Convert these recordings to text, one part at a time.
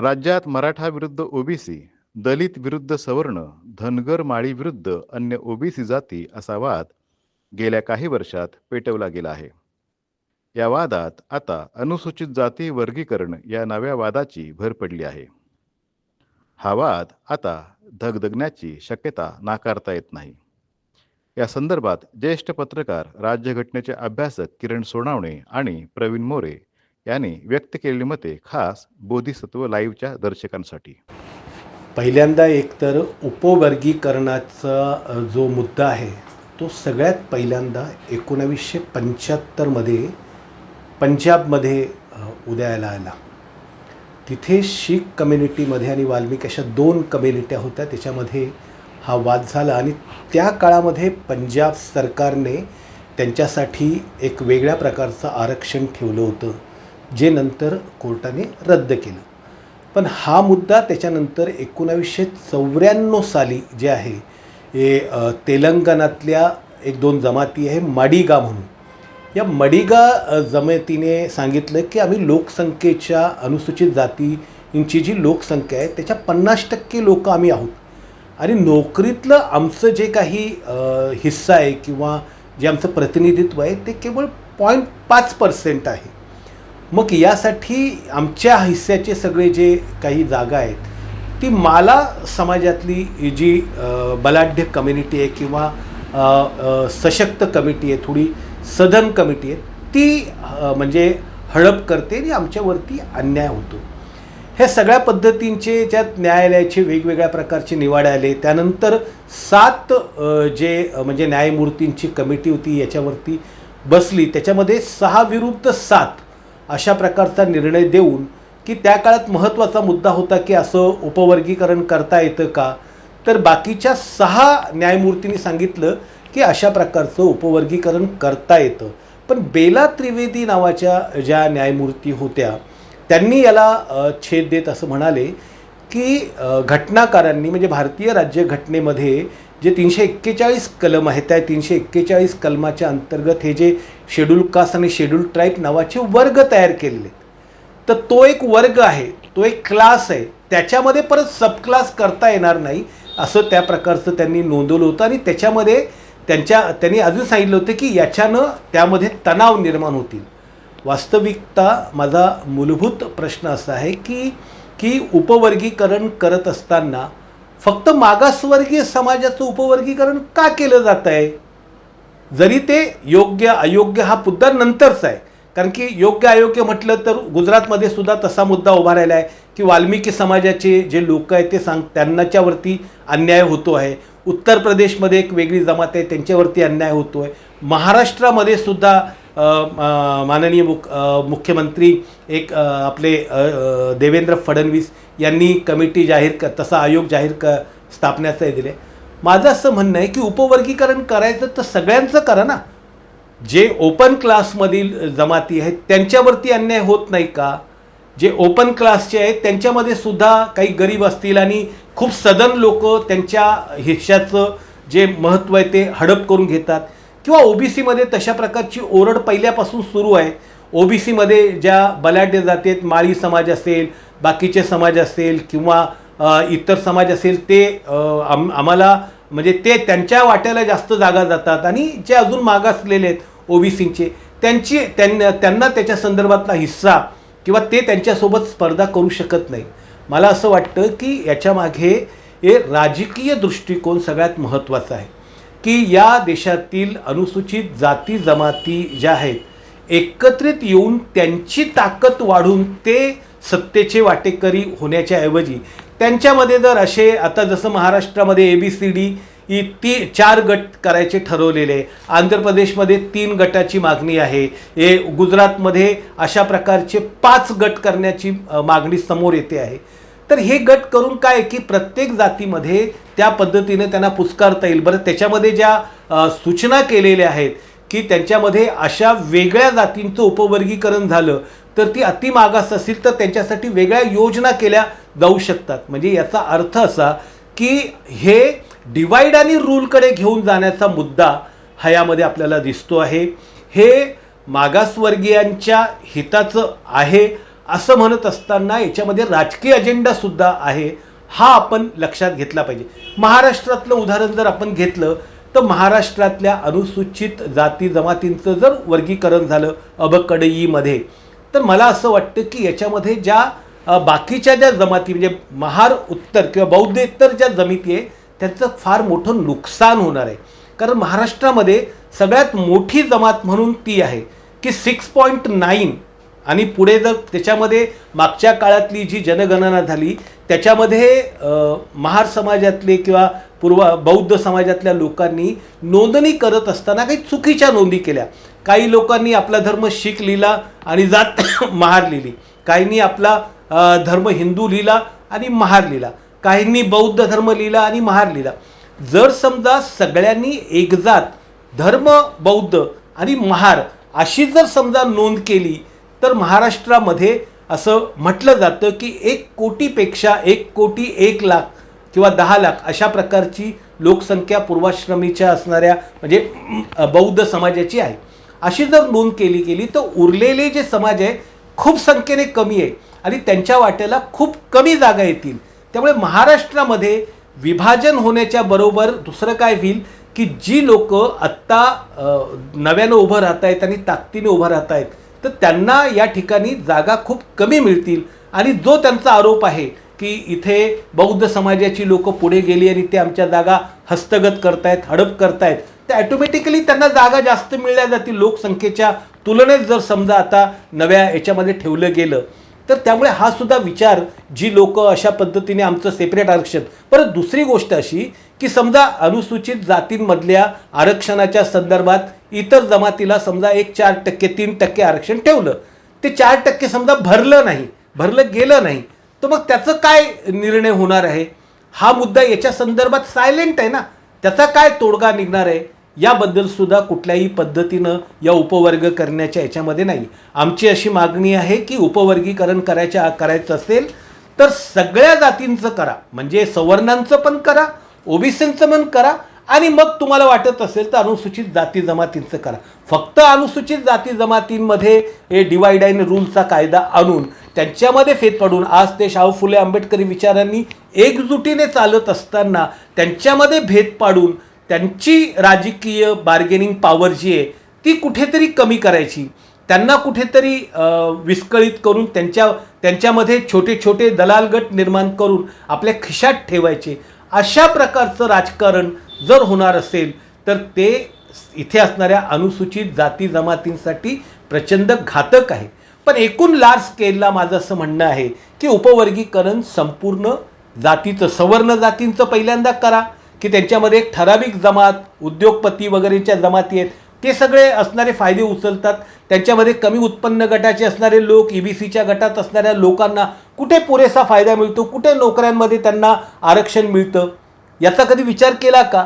राज्यात मराठा विरुद्ध ओबीसी दलित विरुद्ध सवर्ण धनगर माळी विरुद्ध अन्य ओबीसी जाती असा वाद गेल्या काही वर्षात पेटवला गेला आहे. या वादात आता अनुसूचित जाती वर्गीकरण या नव्या वादाची भर पडली आहे. हा वाद आता धगधगण्याची शक्यता नाकारता येत नाही. या संदर्भात ज्येष्ठ पत्रकार राज्यघटनेचे अभ्यासक किरण सोनावणे आणि प्रवीण मोरे याने व्यक्त केलेली मते खास बोधिसत्व लाईव्हच्या दर्शकांसाठी. पहिल्यांदा एकतर उपवर्गीकरणाचा जो मुद्दा आहे तो सगळ्यात पहिल्यांदा एकोणावीसशे पंच्याहत्तरमध्ये पंजाबमध्ये उदयाला आला. तिथे शीख कम्युनिटीमध्ये आणि वाल्मिक अशा दोन कम्युनिट्या होत्या त्याच्यामध्ये हा वाद झाला आणि त्या काळामध्ये पंजाब सरकारने त्यांच्यासाठी एक वेगळ्या प्रकारचं आरक्षण ठेवलं होतं. जे नंतर कोर्टाने रद्द केलं. पण हा मुद्दा त्याच्यानंतर एकोणावीसशे चौऱ्याण्णव साली जे आहे हे तेलंगणातल्या एक दोन जमाती आहे मडिगा म्हणून. या मडिगा जमातीने सांगितलं की आम्ही लोकसंख्येच्या अनुसूचित जातींची जी लोकसंख्या आहे त्याच्या पन्नास टक्के लोक आम्ही आहोत. आणि नोकरीतलं आमचं जे काही हिस्सा आहे किंवा जे आमचं प्रतिनिधित्व आहे ते केवळ पॉईंट पाच पर्सेंट आहे. मग यासाठी आमच्या हिस्स्याचे सगळे जे काही जागा आहेत ती माला समाजातली जी बलाढ्य कम्युनिटी आहे किंवा सशक्त कमिटी आहे थोडी सदन कमिटी आहे ती म्हणजे हडप करते आणि आमच्यावरती अन्याय होतो. ह्या सगळ्या पद्धतींचे ज्यात न्यायालयाचे वेगवेगळ्या प्रकारचे निवाडे आले त्यानंतर सात जे म्हणजे न्यायमूर्तींची कमिटी होती याच्यावरती बसली. त्याच्यामध्ये सहा विरुद्ध सात अशा प्रकारचा निर्णय देऊन की त्या काळात महत्त्वाचा मुद्दा होता की असं उपवर्गीकरण करता येतं का? तर बाकीच्या सहा न्यायमूर्तींनी सांगितलं की अशा प्रकारचं उपवर्गीकरण करता येतं. पण बेला त्रिवेदी नावाच्या ज्या न्यायमूर्ती होत्या त्यांनी याला छेद देत असं म्हणाले की घटनाकारांनी म्हणजे भारतीय राज्यघटनेमध्ये जे तीनशे एक्केचाळीस कलम आहेत त्या तीनशे एक्केचाळीस कलमाच्या अंतर्गत हे जे शेड्यूल कास्ट आणि शेड्यूल ट्राईब नावाचे वर्ग तयार केलेले आहेत. तर तो एक वर्ग आहे तो एक क्लास आहे त्याच्यामध्ये परत सब क्लास करता येणार नाही असं त्या प्रकारचं त्यांनी नोंदवलं होतं आणि त्याच्यामध्ये त्यांच्या त्यांनी अजून सांगितलं होतं की याच्यानं त्यामध्ये तणाव निर्माण होतील. वास्तविकता माझा मूलभूत प्रश्न असा आहे की की उपवर्गीकरण करत असताना फक्त मागासवर्गीय समाजाचं उपवर्गीकरण का केलं जात आहे जरी ते योग्य अयोग्य हा मुद्दा नंतरचा आहे. कारण की योग्य अयोग्य म्हटलं तर गुजरातमध्ये सुद्धा तसा मुद्दा उभा राहिला आहे की वाल्मिकी समाजाचे जे लोक आहेत ते सांग त्यांच्यावरती अन्याय होतो आहे. उत्तर प्रदेशमध्ये एक वेगळी जमात आहे त्यांच्यावरती अन्याय होतो आहे महाराष्ट्रामध्ये सुद्धा माननीय मुख मुख्यमंत्री एक आपले देवेंद्र फडणवीस यांनी कमिटी जाहीर क तसा आयोग जाहीर क स्थापण्याचं हे दिले. माझं असं म्हणणं आहे की उपवर्गीकरण करायचं तर सगळ्यांचं करा ना. जे ओपन क्लासमधील जमाती आहेत त्यांच्यावरती अन्याय होत नाही का? जे ओपन क्लासचे आहेत त्यांच्यामध्ये सुद्धा काही गरीब असतील आणि खूप सदन लोक त्यांच्या हिश्श्याचं जे महत्त्व आहे ते हडप करून घेतात. किंवा ओबीसीमध्ये तशा प्रकारची ओरड पहिल्यापासून सुरू आहे. ओबीसीमध्ये ज्या बलाढ्य जाते आहेत माळी समाज असेल बाकीचे समाज असेल किंवा इतर समाज असेल ते आम आम्हाला म्हणजे ते त्यांच्या वाट्याला जास्त जागा जातात आणि जे अजून मागासलेले आहेत ओबीसीचे त्यांची त्यांना त्यांना त्याच्या संदर्भातला हिस्सा किंवा ते त्यांच्यासोबत स्पर्धा करू शकत नाही. मला असं वाटतं की याच्यामागे हे राजकीय दृष्टिकोन सगळ्यात महत्त्वाचा आहे. की या देशातील अनुसूचित जाती जमाती ज्या आहेत एकत्रित येऊन त्यांची ताकद वाढून ते सत्तेचे वाटेकरी होण्याच्या ऐवजी त्यांच्यामध्ये जर असे आता जसं महाराष्ट्रामध्ये ए बी सी डी ही ती चार गट करायचे ठरवलेले आहे. आंध्र प्रदेशमध्ये तीन गटाची मागणी आहे. हे गुजरातमध्ये अशा प्रकारचे पाच गट करण्याची मागणी समोर येते आहे. तर हे गट करून काय की प्रत्येक जातीमध्ये त्या पद्धतीने त्यांना पुचकारता येईल. बरं त्याच्यामध्ये ज्या सूचना केलेल्या आहेत की त्यांच्यामध्ये अशा वेगळ्या जातींचं उपवर्गीकरण झालं तर ती अतिमागास असतील तर त्यांच्यासाठी वेगळ्या योजना केल्या जाऊ शकतात. म्हणजे याचा अर्थ असा की हे डिवाईड आणि रूलकडे घेऊन जाण्याचा मुद्दा हा यामध्ये आपल्याला दिसतो आहे. हे मागासवर्गीयांच्या हिताचं आहे असं म्हणत असताना याच्यामध्ये राजकीय अजेंडासुद्धा आहे हा आपण लक्षात घेतला पाहिजे. महाराष्ट्रातलं उदाहरण जर आपण घेतलं तर महाराष्ट्रातल्या अनुसूचित जाती जमातींचं जर वर्गीकरण झालं अबकडईमध्ये तर मला असं वाटतं की याच्यामध्ये ज्या बाकीच्या ज्या जमाती म्हणजे महार उत्तर किंवा बौद्धेतर ज्या जमिती आहे त्यांचं फार मोठं नुकसान होणार आहे. कारण महाराष्ट्रामध्ये सगळ्यात मोठी जमात म्हणून ती आहे की सिक्स पॉईंट नाईन आणि पुढे जर त्याच्यामध्ये मागच्या काळातली जी जनगणना झाली त्याच्यामध्ये महार समाजातले किंवा पूर्व बौद्ध समाजातल्या लोकांनी नोंदणी करत असताना काही चुकीच्या नोंदी केल्या. काही लोकांनी आपला धर्म शीख लिहिला आणि जात महार लिहिली. काहींनी आपला धर्म हिंदू लिहिला आणि महार लिहिला. काहींनी बौद्ध धर्म लिहिला आणि महार लिहिला. जर समजा सगळ्यांनी एकजात धर्म बौद्ध आणि महार अशी जर समजा नोंद केली तर महाराष्ट्रामध्ये असं म्हटलं जातं की एक कोटीपेक्षा एक कोटी एक लाख किंवा दहा लाख अशा प्रकारची लोकसंख्या पूर्वाश्रमीच्या असणाऱ्या म्हणजे बौद्ध समाजाची आहे. अशी जर नोंद केली गेली तर उरलेले जे समाज आहे खूप संख्येने कमी आहे आणि त्यांच्या वाट्याला खूप कमी जागा येतील. त्यामुळे महाराष्ट्रामध्ये विभाजन होण्याच्या बरोबर दुसरं काय होईल की जी लोक आत्ता नव्यानं उभं राहत आहेत आणि ताकदीने उभं राहत आहेत तर त्यांना या ठिकाणी जागा खूप कमी मिळतील. आणि जो त्यांचा आरोप आहे की इथे बौद्ध समाजाची लोक पुढे गेली आणि ते आमच्या जागा हस्तगत करतायत हडप करतायत तर ॲटोमॅटिकली त्यांना जागा जास्त मिळल्या जातील लोकसंख्येच्या तुलनेत जर समजा आता नव्या याच्यामध्ये ठेवलं गेलं तर त्यामुळे हा सुद्धा विचार जी लोक अशा पद्धतीने आमचं सेपरेट आरक्षण परत दुसरी गोष्ट अशी की समजा अनुसूचित जातींमधल्या आरक्षणाच्या संदर्भात इतर जमातीला समजा एक चार टक्के तीन टक्के आरक्षण ठेवलं ते चार टक्के समजा भरलं नाही भरलं गेलं नाही तर मग त्याचं काय निर्णय होणार आहे? हा मुद्दा याच्या संदर्भात सायलेंट आहे ना? त्याचा काय तोडगा निघणार आहे? याबद्दल सुद्धा कुठल्याही पद्धतीनं या उपवर्ग करण्याच्या याच्यामध्ये नाही. आमची अशी मागणी आहे की उपवर्गीकरण करायच्या करायचं असेल तर सगळ्या जातींचं करा. म्हणजे सवर्णांचं पण करा ओबीसींचं पण करा आणि मग तुम्हाला वाटत असेल तर अनुसूचित जाती जमातींचं करा. फक्त अनुसूचित जाती जमातींमध्ये हे डिवाईड अँड रूलचा कायदा आणून त्यांच्यामध्ये फेद पडून आज ते शाहू फुले आंबेडकरी विचारांनी एकजुटीने चालत असताना त्यांच्यामध्ये भेद पाडून त्यांची राजकीय बार्गेनिंग पॉवर जी आहे ती कुठेतरी कमी करायची. त्यांना कुठेतरी विस्कळीत करून त्यांच्या त्यांच्यामध्ये छोटे छोटे दलाल गट निर्माण करून आपल्या खिशात ठेवायचे. अशा प्रकारचं राजकारण जर होणार असेल तर ते इथे असणाऱ्या अनुसूचित जाती जमातींसाठी प्रचंड घातक आहे. पण एकूण लार्ज स्केलला माझं असं म्हणणं आहे की उपवर्गीकरण संपूर्ण जातीचं सवर्ण जातींचं पहिल्यांदा करा. की त्यांच्यामध्ये एक ठराविक जमात उद्योगपती वगैरेच्या जमाती आहेत. ते सगळे असणारे फायदे उचलतात. त्यांच्यामध्ये कमी उत्पन्न गटाचे असणारे लोक ई बी सीच्या गटात असणाऱ्या लोकांना कुठे पुरेसा फायदा मिळतो कुठे नोकऱ्यांमध्ये त्यांना आरक्षण मिळतं? याचा कधी विचार केला का?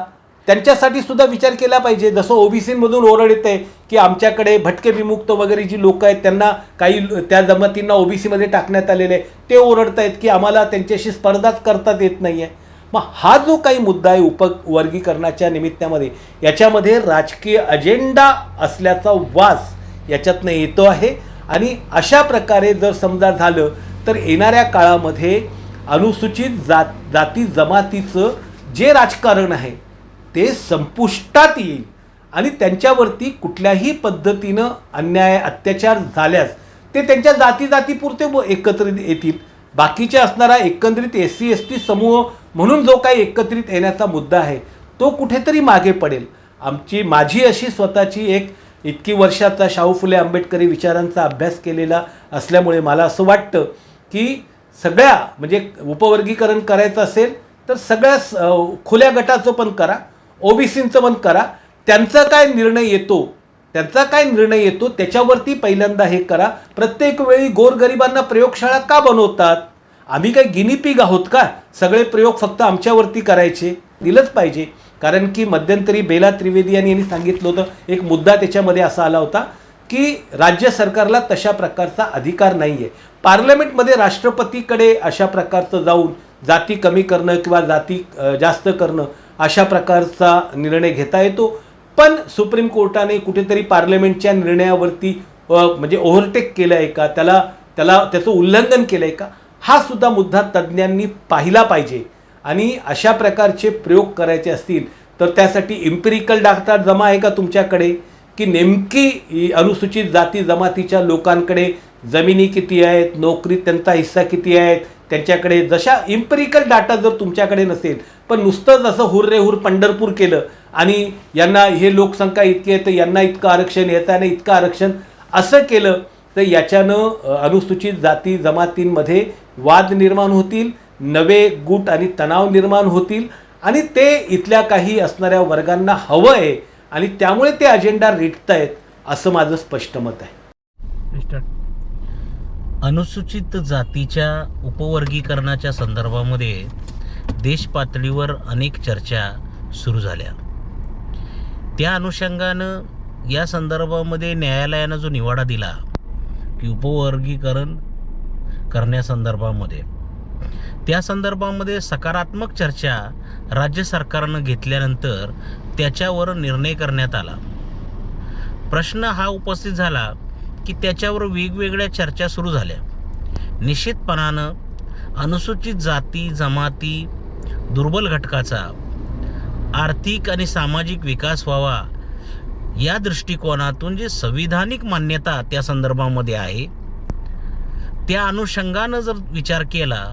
त्यांच्यासाठी सुद्धा विचार केला पाहिजे. जसं ओबीसीमधून ओरड येत आहे की आमच्याकडे भटके विमुक्त वगैरे जी लोक आहेत त्यांना काही त्या जमातींना ओबीसीमध्ये टाकण्यात आलेले आहे. ते ओरडत आहेत की आम्हाला त्यांच्याशी स्पर्धाच करताच येत नाही आहे मग हा जो काही मुद्दा आहे उपवर्गीकरणाच्या निमित्तामध्ये याच्यामध्ये राजकीय अजेंडा असल्याचा वास याच्यातनं येतो आहे. आणि अशा प्रकारे जर समजा झालं तर येणाऱ्या काळामध्ये अनुसूचित जात जाती जमातीचं जे राजकारण आहे ते संपुष्टात येईल. आणि त्यांच्यावरती कुठल्याही पद्धतीनं अन्याय अत्याचार झाल्यास ते त्यांच्या जाती जातीपुरते व एकत्रित येतील. बाकीचे असणारा एकंदरीत एस सी एस टी समूह म्हणून जो काही एकत्रित येण्याचा मुद्दा आहे तो कुठेतरी मागे पडेल. आमची माझी अशी स्वतःची एक इतकी वर्षाचा शाहू फुले आंबेडकरी विचारांचा अभ्यास केलेला असल्यामुळे मला असं वाटतं की सगळ्या म्हणजे उपवर्गीकरण करायचं असेल तर सगळ्या खुल्या गटाचं पण करा ओबीसींचं पण करा. त्यांचा काय निर्णय येतो त्यांचा काय निर्णय येतो त्याच्यावरती पहिल्यांदा हे करा. प्रत्येक वेळी गोरगरिबांना प्रयोगशाळा का बनवतात? आम्ही काय गिनीपिग आहोत का? सगळे प्रयोग फक्त आमच्यावरती करायचे दिलंच पाहिजे. कारण की मध्यंतरी बेला त्रिवेदी यांनी सांगितलं होतं एक मुद्दा त्याच्यामध्ये असा आला होता की राज्य सरकारला तशा प्रकारचा अधिकार नाही आहे पार्लमेंटमध्ये राष्ट्रपतीकडे अशा प्रकारचं जाऊन जाती कमी करणं किंवा जाती जास्त करणं अशा प्रकारचा निर्णय घेता येतो. पण सुप्रीम कोर्टाने कुठेतरी पार्लमेंटच्या निर्णयावरती म्हणजे ओव्हरटेक केलं आहे का? त्याला त्याला त्याचं उल्लंघन केलं आहे का? हा सुद्धा मुद्दा तज्ज्ञांनी पाहिला पाहिजे. आणि अशा प्रकारचे प्रयोग करायचे असतील तर त्यासाठी इम्पिरिकल डाटा जमा आहे का तुमच्याकडे? की नेमकी अनुसूचित जाती जमातीच्या लोकांकडे जमिनी किती आहेत नोकरीत त्यांचा हिस्सा किती आहेत त्यांच्याकडे जशा इम्पेरिकल डाटा जर तुमच्याकडे नसेल पण नुसतं जसं हुर्रेहूर पंढरपूर केलं आणि यांना हे लोकसंख्या इतकी आहे तर यांना इतकं आरक्षण येताना इतकं आरक्षण असं केलं तर याच्यानं अनुसूचित जाती जमातींमध्ये वाद निर्माण होतील नवे गुट आणि तणाव निर्माण होतील आणि ते इथल्या काही असणाऱ्या वर्गांना हवं आहे आणि त्यामुळे ते अजेंडा रेटतायत असं माझं स्पष्ट मत आहे. अनुसूचित जातीच्या उपवर्गीकरणाच्या संदर्भामध्ये देश पातळीवर अनेक चर्चा सुरू झाल्या. त्या अनुषंगानं या संदर्भामध्ये न्यायालयानं जो निवाडा दिला की उपवर्गीकरण करण्यासंदर्भामध्ये. त्या संदर्भामध्ये सकारात्मक चर्चा राज्य सरकारनं घेतल्यानंतर त्याच्यावर निर्णय करण्यात आला. प्रश्न हा उपस्थित झाला की त्याच्यावर वेगवेगळ्या चर्चा सुरू झाल्या. निश्चितपणानं अनुसूचित जाती जमाती दुर्बल घटकाचा आर्थिक आणि सामाजिक विकास व्हावा या दृष्टिकोनातून जे संविधानिक मान्यता त्या संदर्भामध्ये आहे त्या अनुषंगानं जर विचार केला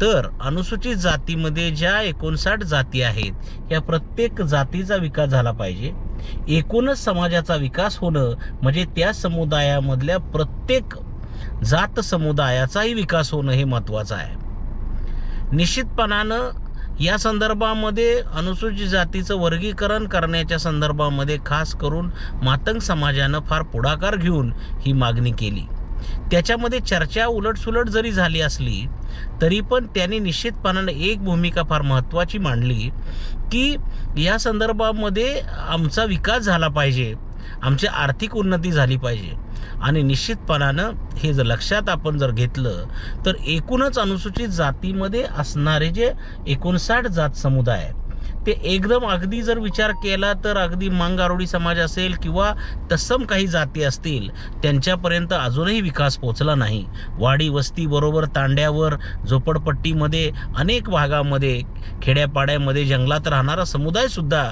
तर अनुसूचित जातीमध्ये ज्या एकोणसाठ जाती आहेत या प्रत्येक जातीचा विकास झाला पाहिजे. एकूणच समाजाचा विकास होणं म्हणजे त्या समुदायामधल्या प्रत्येक जात समुदायाचाही विकास होणं हे महत्त्वाचं आहे. निश्चितपणानं या संदर्भामध्ये अनुसूचित जातीचं वर्गीकरण करण्याच्या संदर्भामध्ये खास करून मातंग समाजानं फार पुढाकार घेऊन ही मागणी केली. त्याच्यामध्ये चर्चा उलटसुलट जरी झाली असली तरी पण त्यांनी निश्चितपणानं एक भूमिका फार महत्त्वाची मांडली की या संदर्भामध्ये आमचा विकास झाला पाहिजे आमची आर्थिक उन्नती झाली पाहिजे. आणि निश्चितपणानं हे जर लक्षात आपण जर घेतलं तर एकूणच अनुसूचित जातीमध्ये असणारे जे एकोणसाठ जात समुदाय ते एकदम अगदी जर विचार केला तर अगदी मांगारोडी समाज असेल किंवा तत्सम काही जाती असतील त्यांच्यापर्यंत अजूनही विकास पोचला नाही. वाडी वस्तीबरोबर तांड्यावर झोपडपट्टीमध्ये अनेक भागामध्ये खेड्यापाड्यामध्ये जंगलात राहणारा समुदायसुद्धा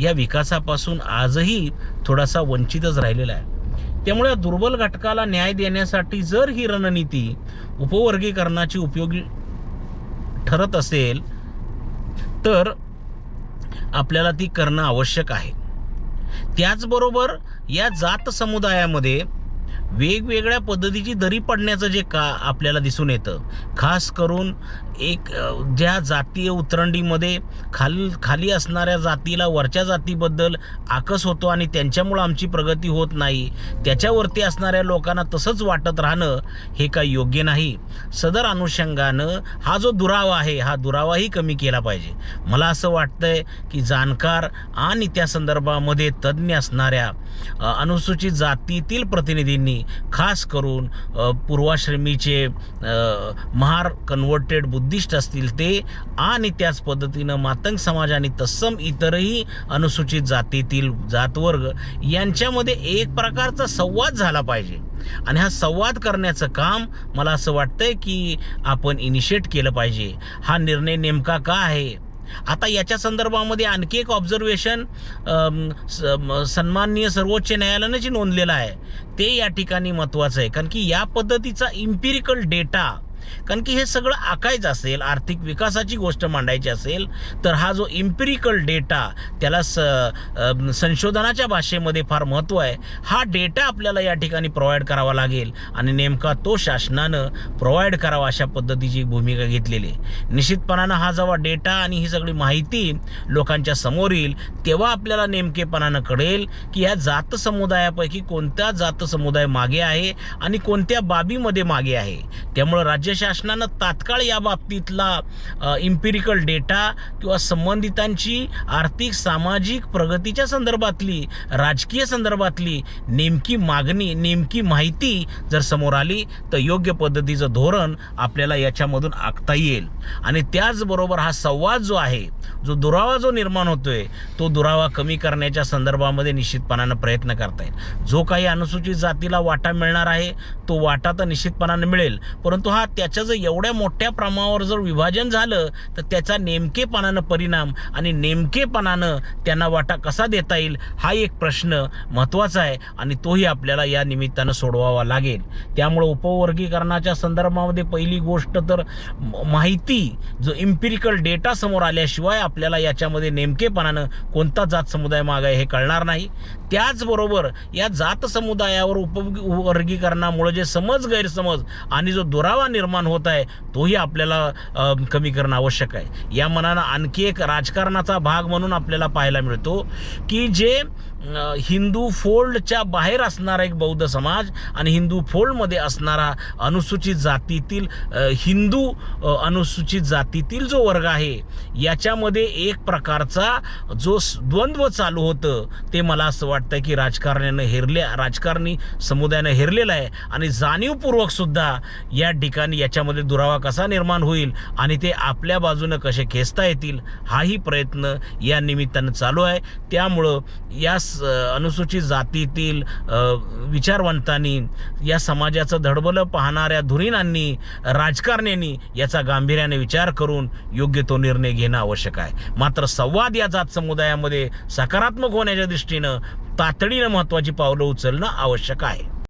या विकासापासून आजही थोडासा वंचितच राहिलेला आहे. त्यामुळे दुर्बल घटकाला न्याय देण्यासाठी जर ही रणनीती उपवर्गीकरणाची उपयोगी ठरत असेल तर आपल्याला ती करणं आवश्यक आहे. त्याचबरोबर या जात समुदायामध्ये वेगवेगळ्या पद्धतीची दरी पडण्याचं जे का आपल्याला दिसून येतं. खास करून एक ज्या जातीय उतरंडीमध्ये खाली खाली असणाऱ्या जातीला वरच्या जातीबद्दल आकस होतो आणि त्यांच्यामुळं आमची प्रगती होत नाही त्याच्यावरती असणाऱ्या लोकांना तसंच वाटत राहणं हे काही योग्य नाही. सदर अनुषंगानं हा जो दुरावा आहे हा दुरावाही कमी केला पाहिजे. मला असं वाटतंय की जाणकार आणि त्या संदर्भामध्ये तज्ज्ञ असणाऱ्या अनुसूचित जातीतील प्रतिनिधींनी खास करून पूर्वाश्रमीचे महार कन्व्हर्टेड बुद्धिस्ट असतील ते आणि त्याच पद्धतीनं मातंग समाज आणि तत्सम इतरही अनुसूचित जातीतील जातवर्ग यांच्यामध्ये एक प्रकारचा संवाद झाला पाहिजे. आणि हा संवाद करण्याचं काम मला असं वाटतंय की आपण इनिशिएट केलं पाहिजे. हा निर्णय नेमका का आहे? आता याच्या संदर्भामध्ये आणखी एक ऑब्झर्वेशन सन्माननीय सर्वोच्च न्यायालयानं जे नोंदलेलं आहे ते या ठिकाणी महत्त्वाचं आहे. कारण की या पद्धतीचा इम्पिरिकल डेटा कारण की हे सगळं आकायचं असेल आर्थिक विकासाची गोष्ट मांडायची असेल तर हा जो इम्पिरिकल डेटा त्याला स संशोधनाच्या भाषेमध्ये फार महत्त्व आहे. हा डेटा आपल्याला या ठिकाणी प्रोव्हाइड करावा लागेल आणि नेमका तो शासनानं प्रोव्हाइड करावा अशा पद्धतीची भूमिका घेतलेली आहे. निश्चितपणानं हा जेव्हा डेटा आणि ही सगळी माहिती लोकांच्या समोर येईल तेव्हा आपल्याला नेमकेपणानं कळेल की ह्या जात समुदायापैकी कोणत्या जात समुदाय मागे आहे आणि कोणत्या बाबीमध्ये मागे आहे. त्यामुळं राज्य राज्य शासनानं तात्काळ या बाबतीतला इम्पिरिकल डेटा किंवा संबंधितांची आर्थिक सामाजिक प्रगतीच्या संदर्भातली राजकीय संदर्भातली नेमकी मागणी नेमकी माहिती जर समोर आली तर योग्य पद्धतीचं धोरण आपल्याला याच्यामधून आखता येईल. आणि त्याचबरोबर हा संवाद जो आहे जो दुरावा जो निर्माण होतोय तो दुरावा कमी करण्याच्या संदर्भामध्ये निश्चितपणानं प्रयत्न करता येईल. जो काही अनुसूचित जातीला वाटा मिळणार आहे तो वाटा तर निश्चितपणानं मिळेल परंतु हा त्याचं जर एवढ्या मोठ्या प्रमाणावर जर विभाजन झालं तर त्याचा नेमकेपणानं परिणाम आणि नेमकेपणानं त्यांना वाटा कसा देता येईल हा एक प्रश्न महत्त्वाचा आहे आणि तोही आपल्याला या निमित्तानं सोडवावा लागेल. त्यामुळं उपवर्गीकरणाच्या संदर्भामध्ये पहिली गोष्ट तर माहिती जो इम्पिरिकल डेटा समोर आल्याशिवाय आपल्याला याच्यामध्ये नेमकेपणानं कोणता जात समुदाय माग आहे हे कळणार नाही. त्याचबरोबर या जात समुदायावर उपवर्गीकरणामुळे जे समज गैरसमज आणि जो दुरावा निर्माण होत आहे तोही आपल्याला कमी करणं आवश्यक आहे. या मनानं आणखी एक राजकारणाचा भाग म्हणून आपल्याला पाहायला मिळतो की जे हिंदू फोल्डच्या बाहेर असणारा एक बौद्ध समाज आणि हिंदू फोल्डमध्ये असणारा अनुसूचित जातीतील हिंदू अनुसूचित जातीतील जो वर्ग आहे याच्यामध्ये एक प्रकारचा जो द्वंद्व चालू होतं ते मला असं वाटतं. की राजकारण्यानं हेरल्या राजकारणी समुदायानं हेरलेलं आहे. आणि जाणीवपूर्वक सुद्धा या ठिकाणी याच्यामध्ये दुरावा कसा निर्माण होईल आणि ते आपल्या बाजूनं कसे खेचता येतील हाही प्रयत्न या निमित्तानं चालू आहे. त्यामुळं या स- अनुसूचित जातीतील विचारवंतांनी या समाजाचं धडबलं पाहणाऱ्या धुरीणांनी राजकारण्यांनी याचा गांभीर्याने विचार करून योग्य तो निर्णय घेणं आवश्यक आहे. मात्र संवाद या जात समुदायामध्ये सकारात्मक होण्याच्या दृष्टीनं तातडीनं महत्त्वाची पावलं उचलणं आवश्यक आहे.